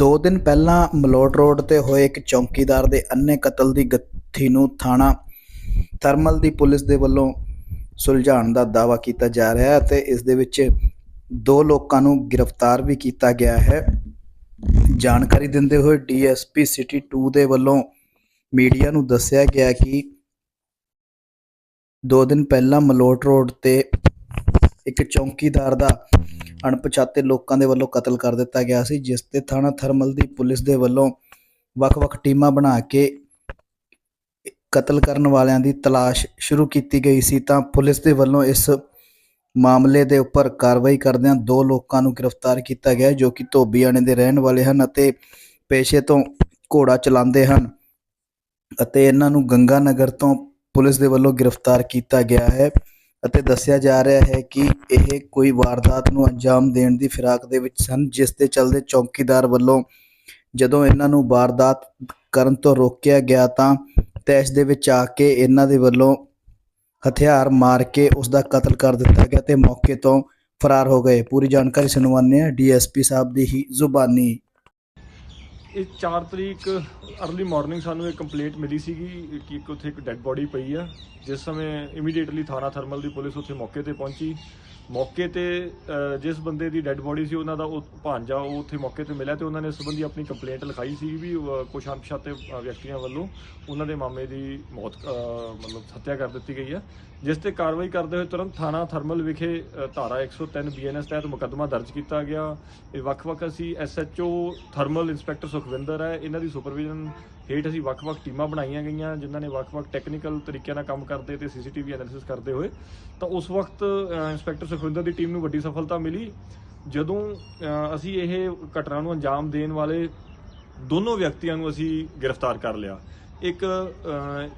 ਦੋ ਦਿਨ ਪਹਿਲਾਂ ਮਲੋਟ ਰੋਡ ਤੇ ਹੋਏ ਇੱਕ ਚੌਕੀਦਾਰ ਦੇ ਅੰਨੇ ਕਤਲ ਦੀ ਗੱਥੀ ਨੂੰ ਥਾਣਾ ਥਰਮਲ ਦੀ ਪੁਲਿਸ ਦੇ ਵੱਲੋਂ ਸੁਲਝਾਉਣ ਦਾ ਦਾਅਵਾ ਕੀਤਾ ਜਾ ਰਿਹਾ ਹੈ ਤੇ ਇਸ ਦੇ ਵਿੱਚ ਦੋ ਲੋਕਾਂ ਨੂੰ ਗ੍ਰਿਫਤਾਰ ਵੀ ਕੀਤਾ ਗਿਆ ਹੈ। ਜਾਣਕਾਰੀ ਦਿੰਦੇ ਹੋਏ ਡੀਐਸਪੀ ਸਿਟੀ 2 ਦੇ ਵੱਲੋਂ ਮੀਡੀਆ ਨੂੰ ਦੱਸਿਆ ਗਿਆ ਕਿ ਦੋ ਦਿਨ ਪਹਿਲਾਂ ਮਲੋਟ ਰੋਡ ਤੇ ਇੱਕ ਚੌਕੀਦਾਰ ਦਾ ਅਣਪਛਾਤੇ ਲੋਕਾਂ ਦੇ ਵੱਲੋਂ ਕਤਲ ਕਰ ਦਿੱਤਾ ਗਿਆ ਸੀ, ਜਿਸ ਤੇ ਥਾਣਾ ਥਰਮਲ ਦੀ ਪੁਲਿਸ ਦੇ ਵੱਲੋਂ ਵੱਖ-ਵੱਖ ਟੀਮਾਂ ਬਣਾ ਕੇ ਕਤਲ ਕਰਨ ਵਾਲਿਆਂ ਦੀ ਤਲਾਸ਼ ਸ਼ੁਰੂ ਕੀਤੀ ਗਈ ਸੀ। ਤਾਂ ਪੁਲਿਸ ਦੇ ਵੱਲੋਂ ਇਸ ਮਾਮਲੇ ਦੇ ਉੱਪਰ ਕਾਰਵਾਈ ਕਰਦਿਆਂ ਦੋ ਲੋਕਾਂ ਨੂੰ ਗ੍ਰਿਫਤਾਰ ਕੀਤਾ ਗਿਆ, ਜੋ ਕਿ ਧੋਬੀਆਣੇ ਦੇ ਰਹਿਣ ਵਾਲੇ ਹਨ ਅਤੇ ਪੇਸ਼ੇ ਤੋਂ ਘੋੜਾ ਚਲਾਉਂਦੇ ਹਨ ਅਤੇ ਇਹਨਾਂ ਨੂੰ ਗੰਗਾ ਨਗਰ ਤੋਂ ਪੁਲਿਸ ਦੇ ਵੱਲੋਂ ਗ੍ਰਿਫਤਾਰ ਕੀਤਾ ਗਿਆ ਹੈ। ਅਤੇ ਦੱਸਿਆ ਜਾ ਰਿਹਾ ਹੈ ਕਿ ਇਹ ਕੋਈ ਵਾਰਦਾਤ ਨੂੰ ਅੰਜਾਮ ਦੇਣ ਦੀ ਫਿਰਾਕ ਦੇ ਵਿੱਚ ਸਨ, ਜਿਸ ਦੇ ਚਲਦੇ ਚੌਕੀਦਾਰ ਵੱਲੋਂ ਜਦੋਂ ਇਹਨਾਂ ਨੂੰ ਵਾਰਦਾਤ ਕਰਨ ਤੋਂ ਰੋਕਿਆ ਗਿਆ ਤਾਂ ਤੈਸ਼ ਦੇ ਵਿੱਚ ਆ ਕੇ ਇਹਨਾਂ ਦੇ ਵੱਲੋਂ ਹਥਿਆਰ ਮਾਰ ਕੇ ਉਸ ਦਾ ਕਤਲ ਕਰ ਦਿੱਤਾ ਗਿਆ ਤੇ ਮੌਕੇ ਤੋਂ ਫਰਾਰ ਹੋ ਗਏ। ਪੂਰੀ ਜਾਣਕਾਰੀ ਸੁਣਵਾਉਂਦੇ ਹਾਂ ਡੀਐਸਪੀ ਸਾਹਿਬ ਦੀ ਹੀ ਜ਼ੁਬਾਨੀ। ਇਹ 4 ਤਰੀਕ अर्ਲੀ ਮਾਰਨਿੰਗ ਸਾਨੂੰ ਇਹ ਕੰਪਲੇਂਟ ਮਿਲੀ ਸੀਗੀ ਕਿ ਇੱਕ ਉੱਥੇ ਇੱਕ ਡੈੱਡ ਬੋਡੀ ਪਈ ਆ। ਜਿਸ ਸਮੇਂ ਇਮੀਡੀਏਟਲੀ ਥਾਣਾ ਥਰਮਲ ਦੀ ਪੁਲਿਸ ਉੱਥੇ ਮੌਕੇ ਤੇ ਪਹੁੰਚੀ। ਮੌਕੇ ਤੇ ਜਿਸ ਬੰਦੇ ਦੀ ਡੈੱਡ ਬੋਡੀ ਸੀ ਉਹਨਾਂ ਦਾ ਉਹ ਭਾਂਜਾ ਉਹ ਉੱਥੇ ਮੌਕੇ ਤੇ ਮਿਲਿਆ ਤੇ ਉਹਨਾਂ ਨੇ ਸੰਬੰਧੀ ਆਪਣੀ ਕੰਪਲੇਂਟ ਲਿਖਾਈ ਸੀ ਵੀ ਅ, ਕੁਛ ਅਣਪਛਾਤੇ ਵਿਅਕਤੀਆਂ ਵੱਲੋਂ ਉਹਨਾਂ ਦੇ ਮਾਮੇ ਦੀ ਮੌਤ ਮਤਲਬ ਹੱਤਿਆ ਕਰ ਦਿੱਤੀ ਗਈ ਹੈ ਜਿਸ ਤੇ ਕਾਰਵਾਈ ਕਰਦੇ ਹੋਏ ਤੁਰੰਤ ਥਾਣਾ ਥਰਮਲ ਵਿਖੇ ਅ, ਧਾਰਾ 103 ਬੀਐਨਐਸ ਤਹਿਤ ਮੁਕੱਦਮਾ ਦਰਜ ਕੀਤਾ ਗਿਆ। ਇਹ ਵੱਖ-ਵੱਖ ਅਸੀਂ ਐਸਐਚਓ ਥਰਮਲ ਇੰਸਪੈਕਟਰ ਸੁਖਵਿੰਦਰ ਹੈ, ਇਹਨਾਂ ਦੀ ਸੁਪਰਵਿਜ਼ਨ ਹੇਠ ਅਸੀਂ ਵੱਖ-ਵੱਖ ਟੀਮਾਂ ਬਣਾਈਆਂ ਗਈਆਂ, ਜਿਨ੍ਹਾਂ ਨੇ ਵੱਖ-ਵੱਖ ਟੈਕਨੀਕਲ ਤਰੀਕਿਆਂ ਨਾਲ ਕੰਮ ਕਰਦੇ ਤੇ ਸੀਸੀਟੀਵੀ ਐਨਾਲਿਸਿਸ ਕਰਦੇ ਹੋਏ। ਤਾਂ ਉਸ ਵਕਤ ਇੰਸਪੈਕਟਰ ਸੁਖਵਿੰਦਰ ਦੀ ਟੀਮ ਨੂੰ ਵੱਡੀ ਸਫਲਤਾ ਮਿਲੀ। ਜਦੋਂ ਅਸੀਂ ਇਹ ਘਟਨਾ ਨੂੰ ਅੰਜਾਮ ਦੇਣ ਵਾਲੇ ਦੋਨੋਂ ਵਿਅਕਤੀਆਂ ਨੂੰ ਅਸੀਂ ਗ੍ਰਿਫਤਾਰ ਕਰ ਲਿਆ। ਇੱਕ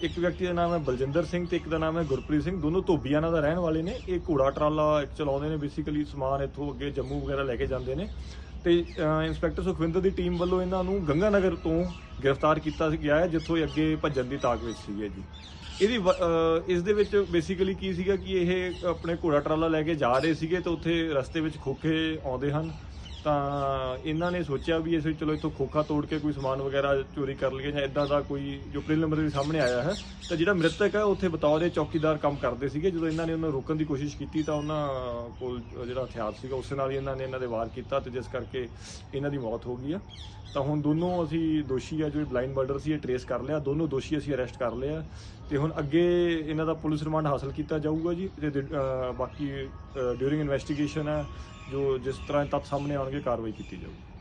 ਇੱਕ ਵਿਅਕਤੀ ਦਾ ਨਾਮ ਹੈ ਬਲਜਿੰਦਰ ਸਿੰਘ ਤੇ ਇੱਕ ਦਾ ਨਾਮ ਹੈ ਗੁਰਪ੍ਰੀਤ ਸਿੰਘ। ਦੋਨੋਂ ਧੋਬੀਆਣਾ ਦਾ ਰਹਿਣ ਵਾਲੇ ਨੇ। ਇਹ ਘੋੜਾ ਟਰਾਲਾ ਚਲਾਉਂਦੇ ਨੇ ਬੇਸਿਕਲੀ ਸਮਾਨ ਇੱਥੋਂ ਅੱਗੇ ਜੰਮੂ ਵਗੈਰਾ ਲੈ ਕੇ ਜਾਂਦੇ ਨੇ। ਤੇ ਇੰਸਪੈਕਟਰ ਸੁਖਵਿੰਦਰ ਦੀ ਟੀਮ ਵੱਲੋਂ ਇਹਨਾਂ ਨੂੰ ਗੰਗਾ ਨਗਰ ਤੋਂ ਗ੍ਰਿਫਤਾਰ ਕੀਤਾ ਗਿਆ ਹੈ, ਜਿੱਥੋਂ ਇਹ ਅੱਗੇ ਭੱਜਣ ਦੀ ਤਾਕ ਵਿੱਚ ਸੀਗੇ ਜੀ। ਇਹਦੀ ਵ- ਇਸ ਦੇ ਵਿੱਚ ਬੇਸਿਕਲੀ ਕੀ ਸੀਗਾ ਕਿ ਇਹ ਆਪਣੇ ਘੋੜਾ ਟਰਾਲਾ ਲੈ ਕੇ ਜਾ ਰਹੇ ਸੀਗੇ ਤੇ ਉੱਥੇ ਰਸਤੇ ਵਿੱਚ ਖੋਖੇ ਆਉਂਦੇ ਹਨ। ਤਾਂ ਇਹਨਾਂ ਨੇ ਸੋਚਿਆ ਵੀ ਅਸੀਂ ਚਲੋ ਇੱਥੋਂ ਖੋਖਾ ਤੋੜ ਕੇ ਕੋਈ ਸਮਾਨ ਵਗੈਰਾ ਚੋਰੀ ਕਰ ਲਈਏ ਜਾਂ ਇਦਾਂ ਦਾ ਕੋਈ ਜੋ ਪ੍ਰੀਲਿਮਿਨਰੀ ਸਾਹਮਣੇ ਆਇਆ ਹੈ, ਤਾਂ ਜਿਹੜਾ ਮ੍ਰਿਤਕ ਹੈ, ਉੱਥੇ ਬਤੌਰ ਇਹ ਚੌਕੀਦਾਰ ਕੰਮ ਕਰਦੇ ਸੀਗੇ। ਜਦੋਂ ਇਹਨਾਂ ਨੇ ਉਹਨਾਂ ਨੂੰ ਰੋਕਣ ਦੀ ਕੋਸ਼ਿਸ਼ ਕੀਤੀ ਤਾਂ ਉਹਨਾਂ ਕੋਲ ਜਿਹੜਾ ਹਥਿਆਰ ਸੀਗਾ, ਉਸੇ ਨਾਲ ਹੀ ਇਹਨਾਂ ਨੇ ਇਹਨਾਂ ਦੇ ਵਾਰ ਕੀਤਾ ਤੇ ਜਿਸ ਕਰਕੇ ਇਹਨਾਂ ਦੀ ਮੌਤ ਹੋ ਗਈ ਆ ਤਾਂ ਹੁਣ ਦੋਨੋਂ ਅਸੀਂ ਦੋਸ਼ੀ ਆ, ਜੋ ਬਲਾਈਂਡ ਮਰਡਰ ਸੀ, ਇਹ ਟਰੇਸ ਕਰ ਲਿਆ। ਦੋਨੋਂ ਦੋਸ਼ੀ ਅਸੀਂ ਅਰੈਸਟ ਕਰ ਲਿਆ। ਤੇ ਹੁਣ ਅੱਗੇ ਇਹਨਾਂ ਦਾ ਪੁਲਿਸ ਰਿਮਾਂਡ ਹਾਸਲ ਕੀਤਾ ਜਾਊਗਾ ਜੀ। ਤੇ ਬਾਕੀ ਡਿਊਰਿੰਗ ਇਨਵੈਸਟੀਗੇਸ਼ਨ ਹੈ ਜੋ ਜਿਸ ਤਰ੍ਹਾਂ ਤੱਥ ਸਾਹਮਣੇ ਆਉਣਗੇ ਕਾਰਵਾਈ ਕੀਤੀ ਜਾਊਗੀ।